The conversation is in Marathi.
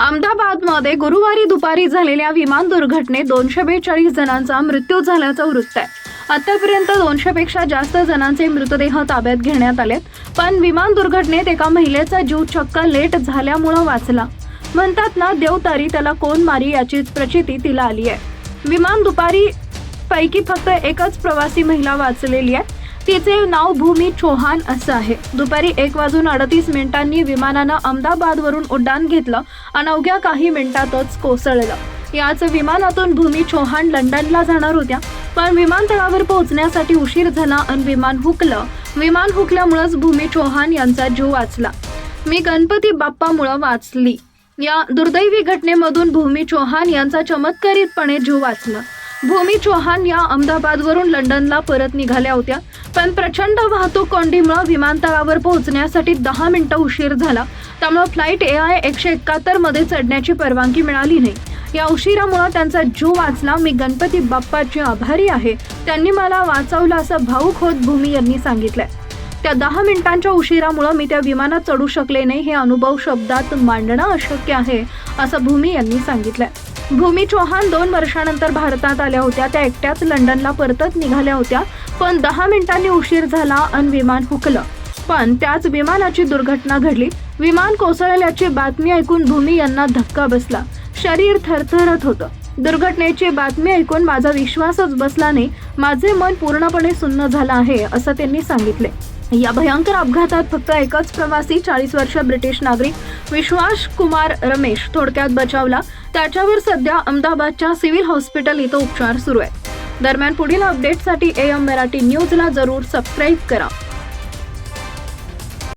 अहमदाबादमध्ये गुरुवारी दुपारी झालेल्या विमान दुर्घटनेत दोनशे बेचाळीस जणांचा मृत्यू झाल्याचं वृत्त आहे. आतापर्यंत दोनशे पेक्षा जास्त जणांचे मृतदेह ताब्यात घेण्यात आले पण विमान दुर्घटनेत एका महिलेचा जीव चक्क लेट झाल्यामुळं वाचला. म्हणतात ना देवतारी त्याला कोण मारी याची प्रचिती तिला आली आहे. विमान दुपारी पैकी फक्त एकच प्रवासी महिला वाचलेली आहे. तिचे नाव भूमी चौहान असं आहे. दुपारी एक वाजून अडतीस मिनिटांनी विमानानं अहमदाबादवरून उड्डाण घेतलं. आणि अवघ्या काही मिनिटातच कोसळलं. याच विमानातून भूमी चौहान लंडनला जाणार होत्या. पण विमानतळावर पोहोचण्यासाठी उशीर झाला आणि विमान हुकलं. विमान हुकल्यामुळंच भूमी चौहान यांचा जीव वाचला. मी गणपती बाप्पामुळं वाचली. या दुर्दैवी घटनेमधून भूमी चौहान यांचा चमत्कारितपणे जीव वाचला. भूमी चौहान या अहमदाबादवरून लंडनला परत निघाल्या होत्या. पण प्रचंड वाहतूक कोंडीमुळे विमानतळावर पोहोचण्यासाठी दहा मिनिटं उशीर झाला. त्यामुळे फ्लाईट ए आय एकशे एकाहत्तरमध्ये चढण्याची परवानगी मिळाली नाही. या उशिरामुळे त्यांचा जीव वाचला. मी गणपती बाप्पाची आभारी आहे. त्यांनी मला वाचवलं असं भाऊक होत भूमी यांनी सांगितलंय. त्या दहा मिनिटांच्या उशिरामुळे मी त्या विमानात चढू शकले नाही. हे अनुभव शब्दात मांडणं अशक्य आहे असं भूमी यांनी सांगितलंय. भूमी चौहान दोन वर्षानंतर भारतात आल्या होत्या. त्या एकट्याच लंडनला परतत निघाल्या होत्या. पण दहा मिनिटांनी उशीर झाला आणि विमान हुकलं. पण त्याच विमानाची दुर्घटना घडली. विमान कोसळल्याची बातमी ऐकून भूमी यांना धक्का बसला. शरीर थरथरत होतं. दुर्घटनेची बातमी ऐकून माझा विश्वासच बसल्याने माझे मन पूर्णपणे सुन्न झालं आहे असं त्यांनी सांगितले. या भयंकर अपघातात फक्त एकच प्रवासी चाळीस वर्ष ब्रिटिश नागरिक विश्वास कुमार रमेश थोडक्यात बचावला. त्याच्यावर सध्या अहमदाबादच्या सिव्हिल हॉस्पिटल इथं उपचार सुरू आहेत दरम्यान पुढील अपडेटसाठी ए एम मराठी न्यूजला जरूर सबस्क्राईब करा.